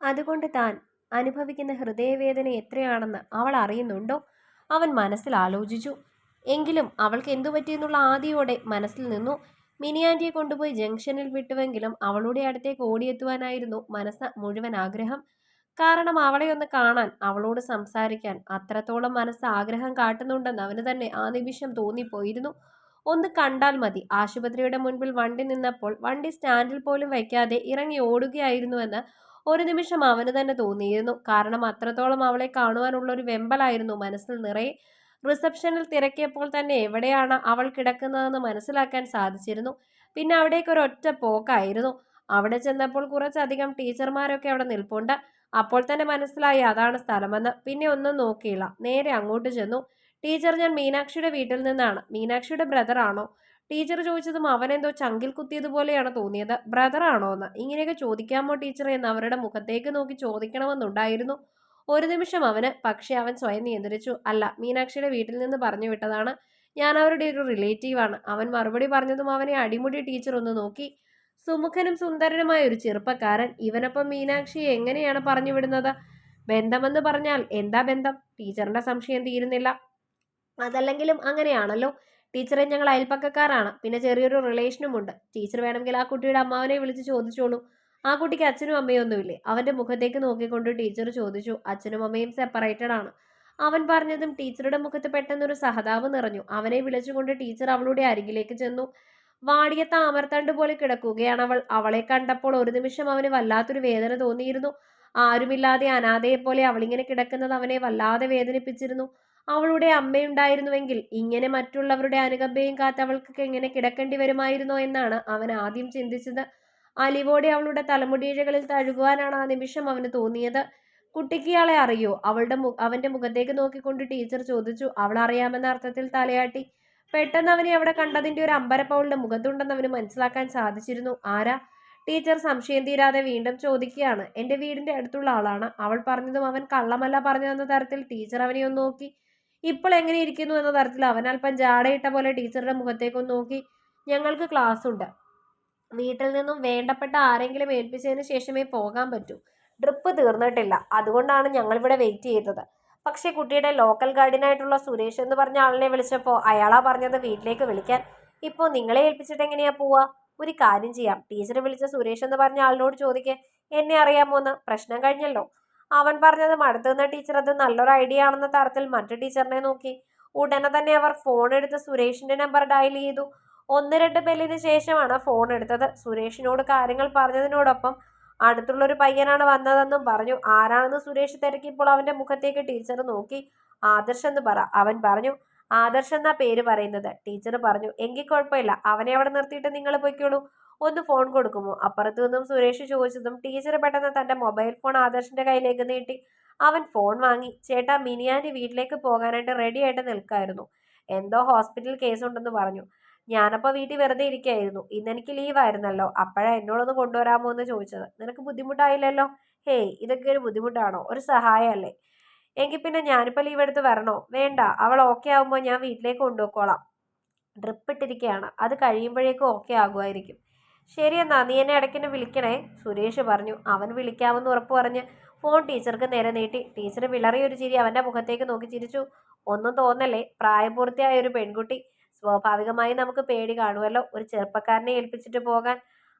അതുകൊണ്ട് താൻ അനുഭവിക്കുന്ന ഹൃദയവേദന എത്രയാണെന്ന് അവൾ അറിയുന്നുണ്ടോ? അവൻ മനസ്സിൽ ആലോചിച്ചു. എങ്കിലും അവൾക്ക് എന്തു പറ്റിയെന്നുള്ള ആദിയോടെ മനസ്സിൽ നിന്നു. മിനിയാന്റിയെ കൊണ്ടുപോയി ജംഗ്ഷനിൽ വിട്ടുവെങ്കിലും അവളുടെ അടുത്തേക്ക് ഓടിയെത്തുവാനായിരുന്നു മനസ്സ് മുഴുവൻ ആഗ്രഹം. കാരണം അവളെ ഒന്ന് കാണാൻ അവളോട് സംസാരിക്കാൻ അത്രത്തോളം മനസ്സ് ആഗ്രഹം കാട്ടുന്നുണ്ടെന്ന് അവന് തന്നെ ആ നിമിഷം തോന്നിപ്പോയിരുന്നു. ഒന്ന് കണ്ടാൽ മതി. ആശുപത്രിയുടെ മുൻപിൽ വണ്ടി നിന്നപ്പോൾ വണ്ടി സ്റ്റാൻഡിൽ പോലും വയ്ക്കാതെ ഇറങ്ങി ഓടുകയായിരുന്നുവെന്ന് ഒരു നിമിഷം അവന് തന്നെ തോന്നിയിരുന്നു. കാരണം അത്രത്തോളം അവളെ കാണുവാനുള്ള ഒരു വെമ്പലായിരുന്നു മനസ്സിൽ നിറയെ. റിസപ്ഷനിൽ തിരക്കിയപ്പോൾ തന്നെ എവിടെയാണ് അവൾ കിടക്കുന്നതെന്ന് മനസ്സിലാക്കാൻ സാധിച്ചിരുന്നു. പിന്നെ അവിടേക്ക് ഒരു ഒറ്റ പോക്കായിരുന്നു. അവിടെ ചെന്നപ്പോൾ കുറച്ചധികം ടീച്ചർമാരൊക്കെ അവിടെ നിൽപ്പുണ്ട്. അപ്പോൾ തന്നെ മനസ്സിലായി അതാണ് സ്ഥലമെന്ന്. പിന്നെ ഒന്നും നോക്കിയില്ല. നേരെ അങ്ങോട്ട് ചെന്നു. ടീച്ചർ ഞാൻ മീനാക്ഷിയുടെ വീട്ടിൽ നിന്നാണ്. മീനാക്ഷിയുടെ ബ്രദറാണോ? ടീച്ചർ ചോദിച്ചതും അവനെന്തോ ചങ്കിൽ കുത്തിയതുപോലെയാണ് തോന്നിയത്. ബ്രദർ ആണോ എന്ന് ഇങ്ങനെയൊക്കെ ചോദിക്കാമോ ടീച്ചർ എന്ന് അവരുടെ മുഖത്തേക്ക് നോക്കി ചോദിക്കണമെന്നുണ്ടായിരുന്നു. ഒരു നിമിഷം അവന് പക്ഷെ അവൻ സ്വയം നിയന്ത്രിച്ചു. അല്ല മീനാക്ഷിയുടെ വീട്ടിൽ നിന്ന് പറഞ്ഞു വിട്ടതാണ്. ഞാൻ അവരുടെ ഒരു റിലേറ്റീവാണ് അവൻ മറുപടി പറഞ്ഞതും അവനെ അടിമുടി ടീച്ചർ ഒന്ന് നോക്കി. സുമുഖനും സുന്ദരനുമായ ഒരു ചെറുപ്പക്കാരൻ. ഇവനൊപ്പം മീനാക്ഷിയെ എങ്ങനെയാണ് പറഞ്ഞു വിടുന്നത്? ബന്ധമെന്ന് പറഞ്ഞാൽ എന്താ ബന്ധം? ടീച്ചറിന്റെ സംശയം തീരുന്നില്ല. അതല്ലെങ്കിലും അങ്ങനെയാണല്ലോ. ടീച്ചറെ ഞങ്ങൾ അയൽപ്പക്കക്കാരാണ് പിന്നെ ചെറിയൊരു റിലേഷനും ഉണ്ട്. ടീച്ചർ വേണമെങ്കിൽ ആ കുട്ടിയുടെ അമ്മാവനെ വിളിച്ച് ചോദിച്ചോളൂ. ആ കുട്ടിക്ക് അച്ഛനും അമ്മയും ഒന്നുമില്ലേ അവന്റെ മുഖത്തേക്ക് നോക്കിക്കൊണ്ട് ടീച്ചർ ചോദിച്ചു. അച്ഛനും അമ്മയും സെപ്പറേറ്റഡ് ആണ്. അവൻ പറഞ്ഞതും ടീച്ചറുടെ മുഖത്ത് പെട്ടെന്നൊരു സഹതാപം നിറഞ്ഞു. അവനെ വിളിച്ചുകൊണ്ട് ടീച്ചർ അവളുടെ അരികിലേക്ക് ചെന്നു. വാടിയ താമരത്തണ്ട് പോലെ കിടക്കുകയാണ് അവൾ. അവളെ കണ്ടപ്പോൾ ഒരു നിമിഷം അവന് വല്ലാത്തൊരു വേദന തോന്നിയിരുന്നു. ആരുമില്ലാതെ അനാഥയെ പോലെ അവളിങ്ങനെ കിടക്കുന്നത് അവനെ വല്ലാതെ വേദനിപ്പിച്ചിരുന്നു. അവളുടെ അമ്മയുണ്ടായിരുന്നുവെങ്കിൽ ഇങ്ങനെ മറ്റുള്ളവരുടെ അനുകമ്പയും കാത്ത് അവൾക്ക് എങ്ങനെ കിടക്കേണ്ടി വരുമായിരുന്നോ എന്നാണ് അവൻ ആദ്യം ചിന്തിച്ചത്. അലിവോടെ അവളുടെ തലമുടിയിഴകളിൽ തഴുകുവാനാണ് ആ നിമിഷം അവന് തോന്നിയത്. കുട്ടിക്ക് അറിയോ? അവളുടെ അവന്റെ മുഖത്തേക്ക് നോക്കിക്കൊണ്ട് ടീച്ചർ ചോദിച്ചു. അവൾ അറിയാമെന്ന അർത്ഥത്തിൽ തലയാട്ടി. പെട്ടെന്ന് അവനെ അവിടെ കണ്ടതിന്റെ ഒരു അമ്പരപ്പ് അവളുടെ മുഖത്തുണ്ടെന്ന് അവന് മനസ്സിലാക്കാൻ സാധിച്ചിരുന്നു. ആരാ? ടീച്ചർ സംശയം തീരാതെ വീണ്ടും ചോദിക്കുകയാണ്. എന്റെ വീടിന്റെ അടുത്തുള്ള ആളാണ്. അവൾ പറഞ്ഞതും അവൻ കള്ളമല്ല പറഞ്ഞതെന്ന തരത്തിൽ ടീച്ചർ അവനെ ഒന്ന് നോക്കി. ഇപ്പോൾ എങ്ങനെ ഇരിക്കുന്നു എന്ന തരത്തിൽ അവൻ അല്പം ജാടയിട്ട പോലെ ടീച്ചറുടെ മുഖത്തേക്കൊന്ന് നോക്കി. ഞങ്ങൾക്ക് ക്ലാസ് ഉണ്ട്. വീട്ടിൽ നിന്നും വേണ്ടപ്പെട്ട ആരെങ്കിലും ഏൽപ്പിച്ചതിന് ശേഷമേ പോകാൻ പറ്റൂ. ഡ്രിപ്പ് തീർന്നിട്ടില്ല. അതുകൊണ്ടാണ് ഞങ്ങൾ ഇവിടെ വെയിറ്റ് ചെയ്തത്. പക്ഷേ കുട്ടിയുടെ ലോക്കൽ ഗൈഡിനായിട്ടുള്ള സുരേഷ് എന്ന് പറഞ്ഞ ആളിനെ വിളിച്ചപ്പോൾ അയാളാ പറഞ്ഞത് വീട്ടിലേക്ക് വിളിക്കാൻ. ഇപ്പോൾ നിങ്ങളെ ഏൽപ്പിച്ചിട്ട് എങ്ങനെയാ പോവാ? ഒരു കാര്യം ചെയ്യാം. ടീച്ചറെ വിളിച്ച സുരേഷ് എന്ന് പറഞ്ഞ ആളിനോട് ചോദിക്കേ എന്നെ അറിയാമോന്ന് പ്രശ്നം കഴിഞ്ഞല്ലോ? അവൻ പറഞ്ഞത് അടുത്തുനിന്ന ടീച്ചർ അത് നല്ലൊരു ഐഡിയ ആണെന്ന തരത്തിൽ മറ്റു ടീച്ചറിനെ നോക്കി. ഉടനെ തന്നെ അവർ ഫോൺ എടുത്ത് സുരേഷിന്റെ നമ്പർ ഡയൽ ചെയ്തു. ഒന്ന് രണ്ട് ബെല്ലിന് ശേഷമാണ് ഫോൺ എടുത്തത്. സുരേഷിനോട് കാര്യങ്ങൾ പറഞ്ഞതിനോടൊപ്പം അടുത്തുള്ളൊരു പയ്യനാണ് വന്നതെന്നും പറഞ്ഞു. ആരാണെന്ന് സുരേഷ് തിരക്കിയപ്പോൾ അവന്റെ മുഖത്തേക്ക് ടീച്ചർ നോക്കി. ആദർശ് എന്ന് പറ. അവൻ പറഞ്ഞു ആദർശ് എന്നാ പേര് പറയുന്നത്. ടീച്ചർ പറഞ്ഞു എങ്കിൽ കുഴപ്പമില്ല. അവനെ അവിടെ നിർത്തിയിട്ട് നിങ്ങൾ പൊയ്ക്കോളൂ. ഒന്ന് ഫോൺ കൊടുക്കുമോ? അപ്പുറത്തു നിന്നും സുരേഷ് ചോദിച്ചതും ടീച്ചർ പെട്ടെന്ന് തന്റെ മൊബൈൽ ഫോൺ ആദർശിന്റെ കയ്യിലേക്ക് നീട്ടി. അവൻ ഫോൺ വാങ്ങി. ചേട്ടാ മിനിയാന്റെ വീട്ടിലേക്ക് പോകാനായിട്ട് റെഡി ആയിട്ട് നിൽക്കായിരുന്നു. എന്തോ ഹോസ്പിറ്റൽ കേസ് ഉണ്ടെന്ന് പറഞ്ഞു. ഞാനപ്പോൾ വീട്ടിൽ വെറുതെ ഇരിക്കുകയായിരുന്നു ഇന്നെനിക്ക് ലീവായിരുന്നല്ലോ അപ്പോഴാണ് എന്നോടൊന്ന് കൊണ്ടുവരാമോ എന്ന് ചോദിച്ചത്. നിനക്ക് ബുദ്ധിമുട്ടായില്ലല്ലോ? ഹേയ് ഇതൊക്കെ ഒരു ബുദ്ധിമുട്ടാണോ? ഒരു സഹായമല്ലേ? എങ്കിൽ പിന്നെ ഞാനിപ്പോൾ ലീവ് എടുത്ത് വരണോ? വേണ്ട. അവൾ ഓക്കെ ആകുമ്പോൾ ഞാൻ വീട്ടിലേക്ക് കൊണ്ടുപോയിക്കോളാം. ഡ്രിപ്പ് ഇട്ടിരിക്കുകയാണ് അത് കഴിയുമ്പോഴേക്കും ഓക്കെ ആകുമായിരിക്കും. ശരി എന്നാ നീ എന്നെ ഇടയ്ക്കിനെ വിളിക്കണേ. സുരേഷ് പറഞ്ഞു. അവൻ വിളിക്കാമെന്ന് ഉറപ്പ് പറഞ്ഞ് ഫോൺ ടീച്ചർക്ക് നേരെ നീട്ടി. ടീച്ചർ വിളറിയൊരു ചിരി അവന്റെ മുഖത്തേക്ക് നോക്കി ചിരിച്ചു. ഒന്നും തോന്നല്ലേ? പ്രായപൂർത്തിയായ ഒരു പെൺകുട്ടി. സ്വാഭാവികമായി നമുക്ക് പേടി കാണുമല്ലോ. ഒരു ചെറുപ്പക്കാരനെ ഏൽപ്പിച്ചിട്ട് പോകാൻ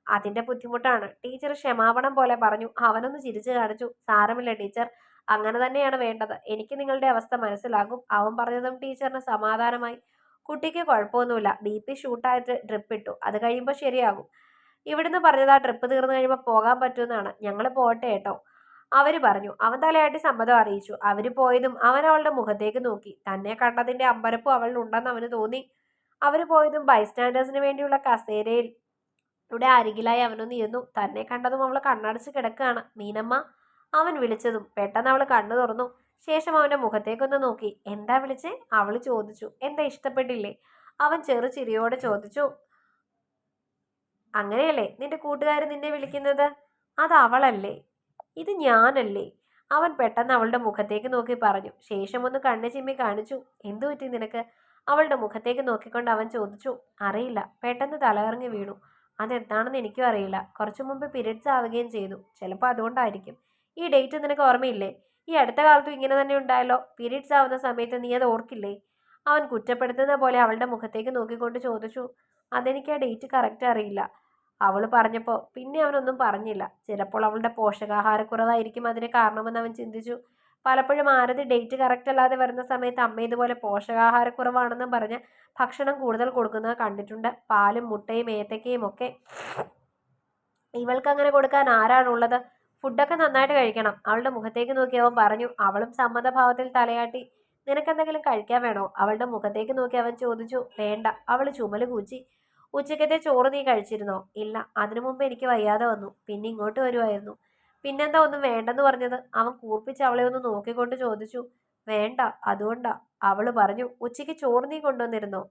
അതിന്റെ ബുദ്ധിമുട്ടാണ്. ടീച്ചർ ക്ഷമാപണം പോലെ പറഞ്ഞു. അവനൊന്ന് ചിരിച്ചു കാണിച്ചു. സാരമില്ല ടീച്ചർ. അങ്ങനെ തന്നെയാണ് വേണ്ടത്. എനിക്ക് നിങ്ങളുടെ അവസ്ഥ മനസ്സിലാകും. അവൻ പറഞ്ഞതും ടീച്ചറിന് സമാധാനമായി. കുട്ടിക്ക് കുഴപ്പമൊന്നുമില്ല. ബി പി ഷൂട്ടായിട്ട് ഡ്രിപ്പ് ഇട്ടു. അത് കഴിയുമ്പോൾ ശരിയാകും. ഇവിടുന്ന് പറഞ്ഞത് ആ ട്രിപ്പ് തീർന്നു കഴിയുമ്പോൾ പോകാൻ പറ്റുമെന്നാണ്. ഞങ്ങൾ പോട്ടെ കേട്ടോ. അവർ പറഞ്ഞു. അവൻ തലയാട്ടി സമ്മതം അറിയിച്ചു. അവർ പോയതും അവൻ അവളുടെ മുഖത്തേക്ക് നോക്കി. തന്നെ കണ്ടതിന്റെ അമ്പരപ്പും അവളിലുണ്ടെന്ന് അവന് തോന്നി. അവർ പോയതും ബൈസ്റ്റാൻഡേഴ്സിന് വേണ്ടിയുള്ള കസേരയിൽ ഇവിടെ അരികിലായി അവനൊന്ന് ഇരുന്നു. തന്നെ കണ്ടതും അവൾ കണ്ണടച്ച് കിടക്കുകയാണ്. മീനമ്മ അവൻ വിളിച്ചതും പെട്ടെന്ന് അവൾ കണ്ണു തുറന്നു. ശേഷം അവന്റെ മുഖത്തേക്കൊന്ന് നോക്കി. എന്താ വിളിച്ച്? അവൾ ചോദിച്ചു. എന്താ ഇഷ്ടപ്പെട്ടില്ലേ? അവൻ ചെറു ചിരിയോടെ ചോദിച്ചു. അങ്ങനെയല്ലേ? നിന്റെ കൂട്ടുകാർ നിന്നെ വിളിക്കുന്നത്? അത് അവളല്ലേ? ഇത് ഞാനല്ലേ? അവൻ പെട്ടെന്ന് അവളുടെ മുഖത്തേക്ക് നോക്കി പറഞ്ഞു. ശേഷം ഒന്ന് കണ്ണു ചിമ്മി കാണിച്ചു. എന്തു പറ്റി നിനക്ക്? അവളുടെ മുഖത്തേക്ക് നോക്കിക്കൊണ്ട് അവൻ ചോദിച്ചു. അറിയില്ല. പെട്ടെന്ന് തലകറങ്ങി വീണു. അതെന്താണെന്ന് എനിക്കും അറിയില്ല. കുറച്ചു മുമ്പ് പീരിയഡ്സ് ആവുകയും ചെയ്തു. ചിലപ്പോൾ അതുകൊണ്ടായിരിക്കും. ഈ ഡേറ്റ് നിനക്ക് ഓർമ്മയില്ലേ? ഈ അടുത്ത കാലത്തും ഇങ്ങനെ തന്നെ ഉണ്ടായല്ലോ. പീരീഡ്സ് ആവുന്ന സമയത്ത് നീ അത് ഓർക്കില്ലേ? അവൻ കുറ്റപ്പെടുത്തുന്ന പോലെ അവളുടെ മുഖത്തേക്ക് നോക്കിക്കൊണ്ട് ചോദിച്ചു അതെനിക്ക് ആ ഡേറ്റ് കറക്റ്റ് അറിയില്ല. അവൾ പറഞ്ഞപ്പോൾ പിന്നെ അവനൊന്നും പറഞ്ഞില്ല. ചിലപ്പോൾ അവളുടെ പോഷകാഹാരക്കുറവായിരിക്കും അതിന് കാരണമെന്ന് അവൻ ചിന്തിച്ചു. പലപ്പോഴും ആരതി ഡേറ്റ് കറക്റ്റ് അല്ലാതെ വരുന്ന സമയത്ത് അമ്മ ഇതുപോലെ പോഷകാഹാരക്കുറവാണെന്നും പറഞ്ഞ് ഭക്ഷണം കൂടുതൽ കൊടുക്കുന്നത് കണ്ടിട്ടുണ്ട്. പാലും മുട്ടയും ഏത്തക്കയും ഒക്കെ ഇവൾക്ക് അങ്ങനെ കൊടുക്കാൻ ആരാണുള്ളത്? ഫുഡൊക്കെ നന്നായിട്ട് കഴിക്കണം. അവളുടെ മുഖത്തേക്ക് നോക്കി അവൻ പറഞ്ഞു അവളും സമ്മതഭാവത്തിൽ തലയാട്ടി നിനക്കെന്തെങ്കിലും കഴിക്കാൻ വേണോ? അവളുടെ മുഖത്തേക്ക് നോക്കി അവൻ ചോദിച്ചു വേണ്ട. അവൾ ചുമൽ കൂച്ചി ഉച്ചക്കത്തെ ചോറ് നീ കഴിച്ചിരുന്നോ? ഇല്ല അതിനു മുമ്പ് എനിക്ക് വയ്യാതെ വന്നു പിന്നെ ഇങ്ങോട്ട് വരുമായിരുന്നു പിന്നെന്താ ഒന്നും വേണ്ടെന്ന് പറഞ്ഞത്? അവൻ കൂർപ്പിച്ച് അവളെ ഒന്ന് നോക്കിക്കൊണ്ട് ചോദിച്ചു വേണ്ട അതുകൊണ്ടാ. അവൾ പറഞ്ഞു ഉച്ചയ്ക്ക് ചോറ് നീ കൊണ്ടുവന്നിരുന്നോ?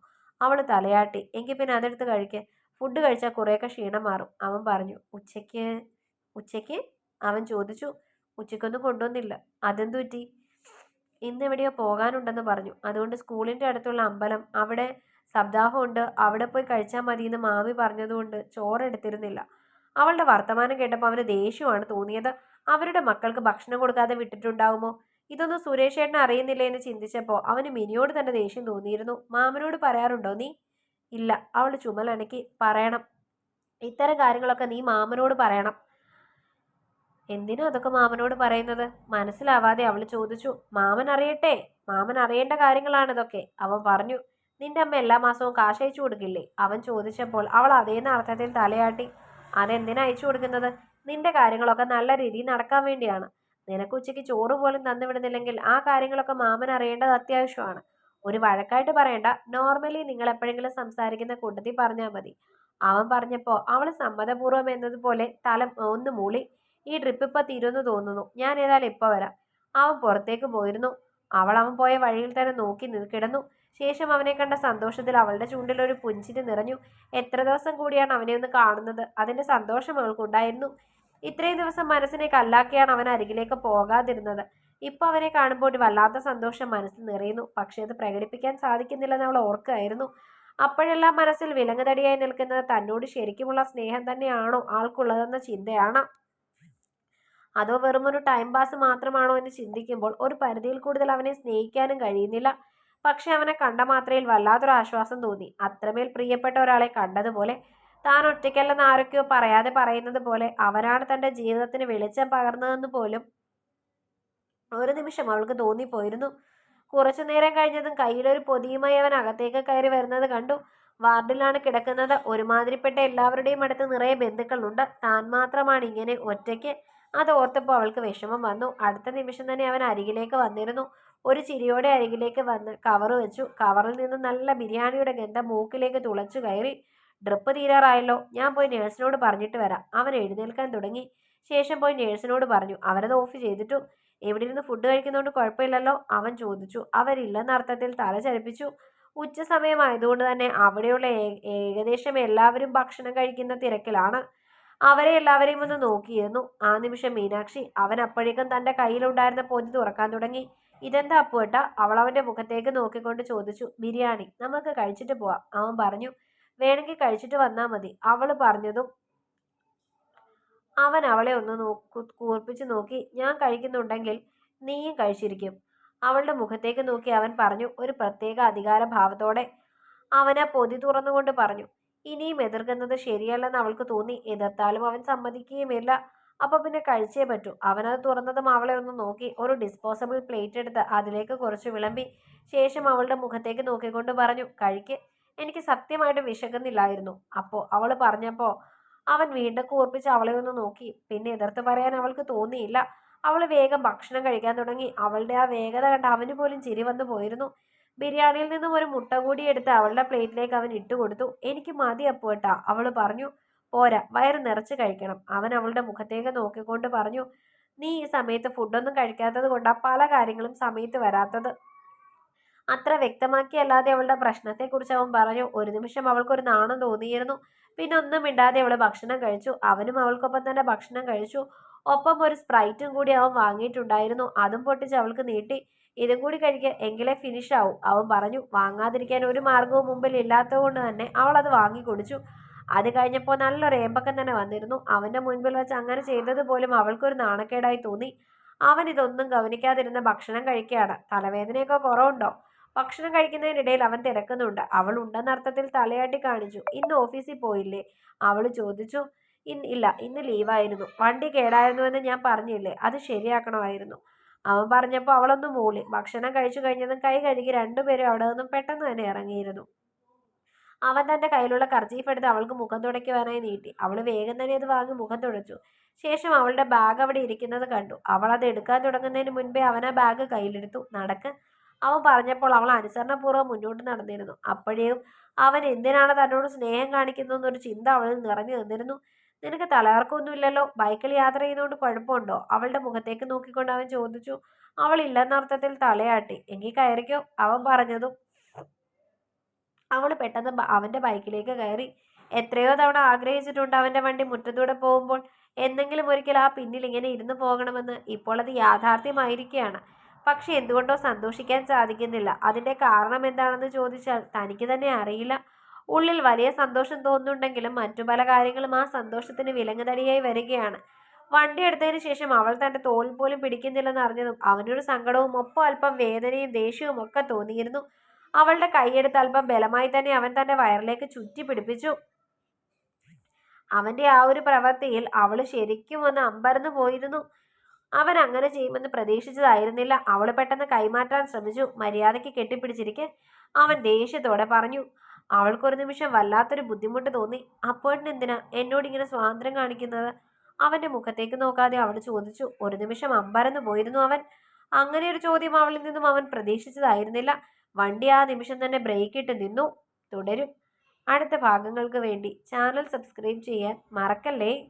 അവൾ തലയാട്ടി എങ്കിൽ പിന്നെ അതെടുത്ത് കഴിക്കേ. ഫുഡ് കഴിച്ചാൽ കുറേയൊക്കെ ക്ഷീണം മാറും. അവൻ പറഞ്ഞു ഉച്ചയ്ക്ക് ഉച്ചയ്ക്ക്? അവൻ ചോദിച്ചു ഉച്ചയ്ക്കൊന്നും കൊണ്ടുവന്നില്ല. അതെന്തു പറ്റി ഇന്ന് എവിടെയോ പോകാനുണ്ടെന്ന് പറഞ്ഞു. അതുകൊണ്ട് സ്കൂളിന്റെ അടുത്തുള്ള അമ്പലം. അവിടെ സപ്താഹമുണ്ട്. അവിടെ പോയി കഴിച്ചാൽ മതി എന്ന് മാമി പറഞ്ഞതുകൊണ്ട് ചോറെടുത്തിരുന്നില്ല. അവളുടെ വർത്തമാനം കേട്ടപ്പോൾ അവന് ദേഷ്യമാണ് തോന്നിയത്. അവരുടെ മക്കൾക്ക് ഭക്ഷണം കൊടുക്കാതെ വിട്ടിട്ടുണ്ടാവുമോ? ഇതൊന്നും സുരേഷ് ഏട്ടൻ അറിയുന്നില്ല എന്ന് ചിന്തിച്ചപ്പോൾ അവന് മിനിയോട് തന്നെ ദേഷ്യം തോന്നിയിരുന്നു. മാമനോട് പറയാറുണ്ടോ നീ? ഇല്ല. അവൾ ചുമലനക്കി പറയണം. ഇത്തരം കാര്യങ്ങളൊക്കെ നീ മാമനോട് പറയണം. എന്തിനാ അതൊക്കെ മാമനോട് പറയുന്നത്? മനസ്സിലാവാതെ അവൾ ചോദിച്ചു മാമൻ അറിയട്ടെ മാമൻ അറിയേണ്ട കാര്യങ്ങളാണ് ഇതൊക്കെ. അവൻ പറഞ്ഞു നിന്റെ അമ്മ എല്ലാ മാസവും കാശ് അയച്ചു കൊടുക്കില്ലേ? അവൻ ചോദിച്ചപ്പോൾ അവൾ അതേന്ന അർത്ഥത്തിൽ തലയാട്ടി അതെന്തിനാ അയച്ചു കൊടുക്കുന്നത്? നിന്റെ കാര്യങ്ങളൊക്കെ നല്ല രീതിയിൽ നടക്കാൻ വേണ്ടിയാണ്. നിനക്ക് ഉച്ചയ്ക്ക് ചോറ് പോലും തന്നുവിടുന്നില്ലെങ്കിൽ ആ കാര്യങ്ങളൊക്കെ മാമൻ അറിയേണ്ടത് അത്യാവശ്യമാണ്. ഒരു വഴക്കായിട്ട് പറയണ്ട നോർമലി നിങ്ങൾ എപ്പോഴെങ്കിലും സംസാരിക്കുന്ന കൂട്ടത്തിൽ പറഞ്ഞാൽ മതി. അവൻ പറഞ്ഞപ്പോൾ അവൾ സമ്മതപൂർവം എന്നതുപോലെ തല ഒന്ന് മൂളി ഈ ട്രിപ്പ് ഇപ്പം തീരുമെന്ന് തോന്നുന്നു. ഞാൻ ഏതായാലും ഇപ്പോൾ വരാം. അവൻ പുറത്തേക്ക് പോയിരുന്നു. അവൾ അവൻ പോയ വഴിയിൽ തന്നെ നോക്കി കിടന്നു. ശേഷം അവനെ കണ്ട സന്തോഷത്തിൽ അവളുടെ ചൂണ്ടിൽ ഒരു പുഞ്ചിരി നിറഞ്ഞു. എത്ര ദിവസം കൂടിയാണ് അവനെ ഒന്ന് കാണുന്നത്? അതിന്റെ സന്തോഷം അവൾക്കുണ്ടായിരുന്നു. ഇത്രയും ദിവസം മനസ്സിനെ കല്ലാക്കിയാണ് അവൻ അരികിലേക്ക് പോകാതിരുന്നത്. ഇപ്പൊ അവനെ കാണുമ്പോൾ ഒരു വല്ലാത്ത സന്തോഷം മനസ്സിൽ നിറയുന്നു. പക്ഷെ അത് പ്രകടിപ്പിക്കാൻ സാധിക്കുന്നില്ലെന്ന് അവൾ ഓർക്കുകയായിരുന്നു അപ്പോഴെല്ലാം മനസ്സിൽ വിലങ്ങുതടിയായി നിൽക്കുന്നത് തന്നോട് ശരിക്കുമുള്ള സ്നേഹം തന്നെയാണോ ആൾക്കുള്ളതെന്ന ചിന്തയാണ്. അതോ വെറുമൊരു ടൈം പാസ് മാത്രമാണോ എന്ന് ചിന്തിക്കുമ്പോൾ ഒരു പരിധിയിൽ കൂടുതൽ അവനെ സ്നേഹിക്കാനും കഴിയുന്നില്ല. പക്ഷെ അവനെ കണ്ട മാത്രയിൽ വല്ലാത്തൊരു ആശ്വാസം തോന്നി. അത്രമേൽ പ്രിയപ്പെട്ട ഒരാളെ കണ്ടതുപോലെ താൻ ഒറ്റയ്ക്കല്ലെന്ന് ആരൊക്കെയോ പറയാതെ പറയുന്നത് പോലെ അവനാണ് തന്റെ ജീവിതത്തിന് വെളിച്ചം പകർന്നതെന്ന് പോലും ഒരു നിമിഷം അവൾക്ക് തോന്നിപ്പോയിരുന്നു. കുറച്ചു നേരം കഴിഞ്ഞതും കയ്യിലൊരു പൊതിയുമായി അവൻ അകത്തേക്ക് കയറി വരുന്നത് കണ്ടു. വാർഡിലാണ് കിടക്കുന്നത്. ഒരുമാതിരിപ്പെട്ട എല്ലാവരുടെയും അടുത്ത് നിറയെ ബന്ധുക്കളുണ്ട്. താൻ മാത്രമാണ് ഇങ്ങനെ ഒറ്റയ്ക്ക് അത് ഓർത്തപ്പോൾ അവൾക്ക് വിഷമം വന്നു. അടുത്ത നിമിഷം തന്നെ അവൻ അരികിലേക്ക് വന്നിരുന്നു. ഒരു ചിരിയോടെ അരികിലേക്ക് വന്ന് കവർ വെച്ചു. കവറിൽ നിന്ന് നല്ല ബിരിയാണിയുടെ ഗന്ധം മൂക്കിലേക്ക് തുളച്ചു കയറി. ഡ്രിപ്പ് തീരാറായല്ലോ. ഞാൻ പോയി നേഴ്സിനോട് പറഞ്ഞിട്ട് വരാം. അവൻ എഴുന്നേൽക്കാൻ തുടങ്ങി. ശേഷം പോയി നേഴ്സിനോട് പറഞ്ഞു. അവരത് ഓഫ് ചെയ്തിട്ടു. എവിടെ ഇരുന്ന് ഫുഡ് കഴിക്കുന്നതുകൊണ്ട് കുഴപ്പമില്ലല്ലോ? അവൻ ചോദിച്ചു. അവരില്ലെന്ന അർത്ഥത്തിൽ തല ചലിപ്പിച്ചു ഉച്ച സമയമായതുകൊണ്ട് തന്നെ അവിടെയുള്ള ഏകദേശം എല്ലാവരും ഭക്ഷണം കഴിക്കുന്ന തിരക്കിലാണ്. അവരെ എല്ലാവരെയും ഒന്ന് നോക്കിയിരുന്നു. ആ നിമിഷം മീനാക്ഷി അവൻ അപ്പോഴേക്കും തന്റെ കയ്യിലുണ്ടായിരുന്ന പൊതി തുറക്കാൻ തുടങ്ങി. ഇതെന്താ അപ്പുവേട്ട? അവൾ അവന്റെ മുഖത്തേക്ക് നോക്കിക്കൊണ്ട് ചോദിച്ചു. ബിരിയാണി. നമുക്ക് കഴിച്ചിട്ട് പോവാം. അവൻ പറഞ്ഞു. വേണമെങ്കിൽ കഴിച്ചിട്ട് വന്നാൽ മതി. അവൾ പറഞ്ഞതും അവൻ അവളെ ഒന്ന് നോക്കു കൂർപ്പിച്ച് നോക്കി. ഞാൻ കഴിക്കുന്നുണ്ടെങ്കിൽ നീയും കഴിച്ചിരിക്കും. അവളുടെ മുഖത്തേക്ക് നോക്കി അവൻ പറഞ്ഞു. ഒരു പ്രത്യേക അധികാര ഭാവത്തോടെ അവനെ പൊതി തുറന്നുകൊണ്ട് പറഞ്ഞു. ഇനിയും എതിർക്കുന്നത് ശരിയല്ലെന്ന് അവൾക്ക് തോന്നി. എതിർത്താലും അവൻ സമ്മതിക്കുകയുമില്ല അപ്പോൾ പിന്നെ കഴിച്ചേ പറ്റൂ. അവനത് തുറന്നതും അവളെ ഒന്ന് നോക്കി. ഒരു ഡിസ്പോസബിൾ പ്ലേറ്റ് എടുത്ത് അതിലേക്ക് കുറച്ച് വിളമ്പി. ശേഷം അവളുടെ മുഖത്തേക്ക് നോക്കിക്കൊണ്ട് പറഞ്ഞു കഴിക്ക്. എനിക്ക് സത്യമായിട്ട് വിശക്കുന്നില്ലായിരുന്നു. അപ്പോൾ അവൾ പറഞ്ഞപ്പോൾ അവൻ വീണ്ടും കൂർപ്പിച്ച് അവളെ ഒന്ന് നോക്കി. പിന്നെ എതിർത്ത് പറയാൻ അവൾക്ക് തോന്നിയില്ല. അവൾ വേഗം ഭക്ഷണം കഴിക്കാൻ തുടങ്ങി. അവളുടെ ആ വേഗത കണ്ട് അവന് പോലും ചിരി വന്നു പോയിരുന്നു. ബിരിയാണിയിൽ നിന്നും ഒരു മുട്ട കൂടി എടുത്ത് അവളുടെ പ്ലേറ്റിലേക്ക് അവൻ ഇട്ടുകൊടുത്തു എനിക്ക് മതി അപ്പുവേട്ടാ അവൾ പറഞ്ഞു. പോരാ വയറ് നിറച്ച് കഴിക്കണം അവൻ അവളുടെ മുഖത്തേക്ക് നോക്കിക്കൊണ്ട് പറഞ്ഞു. നീ ഈ സമയത്ത് ഫുഡൊന്നും കഴിക്കാത്തത് കൊണ്ടാ പല കാര്യങ്ങളും സമയത്ത് വരാത്തത്. അത്ര വ്യക്തമാക്കിയല്ലാതെ അവളുടെ പ്രശ്നത്തെക്കുറിച്ച് അവൻ പറഞ്ഞു. ഒരു നിമിഷം അവൾക്കൊരു നാണം തോന്നിയിരുന്നു. പിന്നെ ഒന്നും മിണ്ടാതെ അവൾ ഭക്ഷണം കഴിച്ചു. അവനും അവൾക്കൊപ്പം തന്നെ ഭക്ഷണം കഴിച്ചു. ഒപ്പം ഒരു സ്പ്രൈറ്റും കൂടി അവൻ വാങ്ങിയിട്ടുണ്ടായിരുന്നു. അതും പൊട്ടിച്ച് അവൾക്ക് നീട്ടി. ഇതും കൂടി കഴിക്കുക എങ്കിലേ ഫിനിഷ് ആവും. അവൻ പറഞ്ഞു വാങ്ങാതിരിക്കാൻ ഒരു മാർഗവും മുമ്പിൽ ഇല്ലാത്തതുകൊണ്ട് തന്നെ അവൾ അത് വാങ്ങി കുടിച്ചു. അത് കഴിഞ്ഞപ്പോൾ നല്ലൊരു ഏമ്പക്കം തന്നെ വന്നിരുന്നു. അവന്റെ മുൻപിൽ വെച്ച് അങ്ങനെ ചെയ്തത് പോലും അവൾക്കൊരു നാണക്കേടായി തോന്നി. അവൻ ഇതൊന്നും ഗവനിക്കാതിരുന്ന ഭക്ഷണം കഴിക്കുകയാണ്. തലവേദനയൊക്കെ കുറവുണ്ടോ? ഭക്ഷണം കഴിക്കുന്നതിനിടയിൽ അവൻ തിരക്കുന്നുണ്ട്. അവൾ ഉണ്ടെന്ന അർത്ഥത്തിൽ തലയാട്ടി കാണിച്ചു. ഇന്ന് ഓഫീസിൽ പോയില്ലേ? അവൾ ചോദിച്ചു. ഇന്ന് ഇല്ല ഇന്ന് ലീവായിരുന്നു. വണ്ടി കേടായിരുന്നുവെന്ന് ഞാൻ പറഞ്ഞില്ലേ? അത് ശരിയാക്കണമായിരുന്നു. അവൻ പറഞ്ഞപ്പോൾ അവളൊന്ന് മൂളി. ഭക്ഷണം കഴിച്ചു കഴിഞ്ഞതും കൈ കഴുകി രണ്ടുപേരും അവിടെ നിന്നും പെട്ടെന്ന് തന്നെ ഇറങ്ങിയിരുന്നു. അവൻ തന്റെ കയ്യിലുള്ള കർച്ചീഫ് എടുത്ത് അവൾക്ക് മുഖം തുടയ്ക്കുവാനായി നീട്ടി. അവൾ വേഗം തന്നെ അത് വാങ്ങി മുഖം തുടച്ചു. ശേഷം അവളുടെ ബാഗ് അവിടെ ഇരിക്കുന്നത് കണ്ടു. അവൾ അത് എടുക്കാൻ തുടങ്ങുന്നതിന് മുൻപേ അവൻ ആ ബാഗ് കയ്യിലെടുത്തു. നടക്ക്. അവൻ പറഞ്ഞപ്പോൾ അവൾ അനുസരണപൂർവം മുന്നോട്ട് നടന്നിരുന്നു. അപ്പോഴേക്കും അവൻ എന്തിനാണ് തന്നോട് സ്നേഹം കാണിക്കുന്നതെന്നൊരു ചിന്ത അവളിൽ നിറഞ്ഞു നിന്നിരുന്നു. നിനക്ക് തലകർക്കൊന്നുമില്ലല്ലോ ബൈക്കിൽ യാത്ര ചെയ്തുകൊണ്ട് കുഴപ്പമുണ്ടോ അവളുടെ മുഖത്തേക്ക് നോക്കിക്കൊണ്ട് അവൻ ചോദിച്ചു. അവൾ ഇല്ലെന്നർത്ഥത്തിൽ തലയാട്ടി. എങ്കിൽ കയറിക്കോ? അവൻ പറഞ്ഞതും അവൾ പെട്ടെന്ന് അവന്റെ ബൈക്കിലേക്ക് കയറി. എത്രയോ തവണ ആഗ്രഹിച്ചിട്ടുണ്ട് അവന്റെ വണ്ടി മുറ്റത്തൂടെ പോകുമ്പോൾ. എന്തെങ്കിലും ഒരിക്കൽ ആ പിന്നിൽ ഇങ്ങനെ ഇരുന്ന് പോകണമെന്ന്. ഇപ്പോൾ അത് യാഥാർത്ഥ്യമായിരിക്കുകയാണ് പക്ഷെ എന്തുകൊണ്ടോ സന്തോഷിക്കാൻ സാധിക്കുന്നില്ല. അതിന്റെ കാരണം എന്താണെന്ന് ചോദിച്ചാൽ തനിക്ക് തന്നെ അറിയില്ല. ഉള്ളിൽ വലിയ സന്തോഷം തോന്നുന്നുണ്ടെങ്കിലും മറ്റു പല കാര്യങ്ങളും ആ സന്തോഷത്തിന് വിലങ്ങുതടിയായി വരികയാണ്. വണ്ടി എടുത്തതിന് ശേഷം അവൾ തന്റെ തോളിൽ പോലും പിടിക്കുന്നില്ലെന്ന് അറിഞ്ഞതും അവനൊരു സങ്കടവും ഒപ്പം അല്പം വേദനയും ദേഷ്യവും ഒക്കെ തോന്നിയിരുന്നു. അവളുടെ കൈയെടുത്ത് അല്പം ബലമായി തന്നെ അവൻ തന്റെ വയറിലേക്ക് ചുറ്റി പിടിപ്പിച്ചു. അവന്റെ ആ ഒരു പ്രവൃത്തിയിൽ അവൾ ശരിക്കും ഒന്ന് അമ്പരന്ന് പോയിരുന്നു. അവൻ അങ്ങനെ ചെയ്യുമെന്ന് പ്രതീക്ഷിച്ചതായിരുന്നില്ല. അവൾ പെട്ടെന്ന് കൈമാറ്റാൻ ശ്രമിച്ചു. മര്യാദയ്ക്ക് കെട്ടിപ്പിടിച്ചിരിക്കെ അവൻ ദേഷ്യത്തോടെ പറഞ്ഞു അവൾക്കൊരു നിമിഷം വല്ലാത്തൊരു ബുദ്ധിമുട്ട് തോന്നി. അപ്പോഴിന് എന്തിനാ എന്നോട് ഇങ്ങനെ സ്വാതന്ത്ര്യം കാണിക്കുന്നത്? അവന്റെ മുഖത്തേക്ക് നോക്കാതെ അവൾ ചോദിച്ചു. ഒരു നിമിഷം അമ്പരന്ന് പോയിരുന്നു അവൻ. അങ്ങനെ ഒരു ചോദ്യം അവളിൽ നിന്നും അവൻ പ്രതീക്ഷിച്ചതായിരുന്നില്ല. വണ്ടി ആ നിമിഷം തന്നെ ബ്രേക്ക് ഇട്ട് നിന്നു. തുടരും. അടുത്ത ഭാഗങ്ങൾക്ക് വേണ്ടി ചാനൽ സബ്സ്ക്രൈബ് ചെയ്യാൻ മറക്കല്ലേ?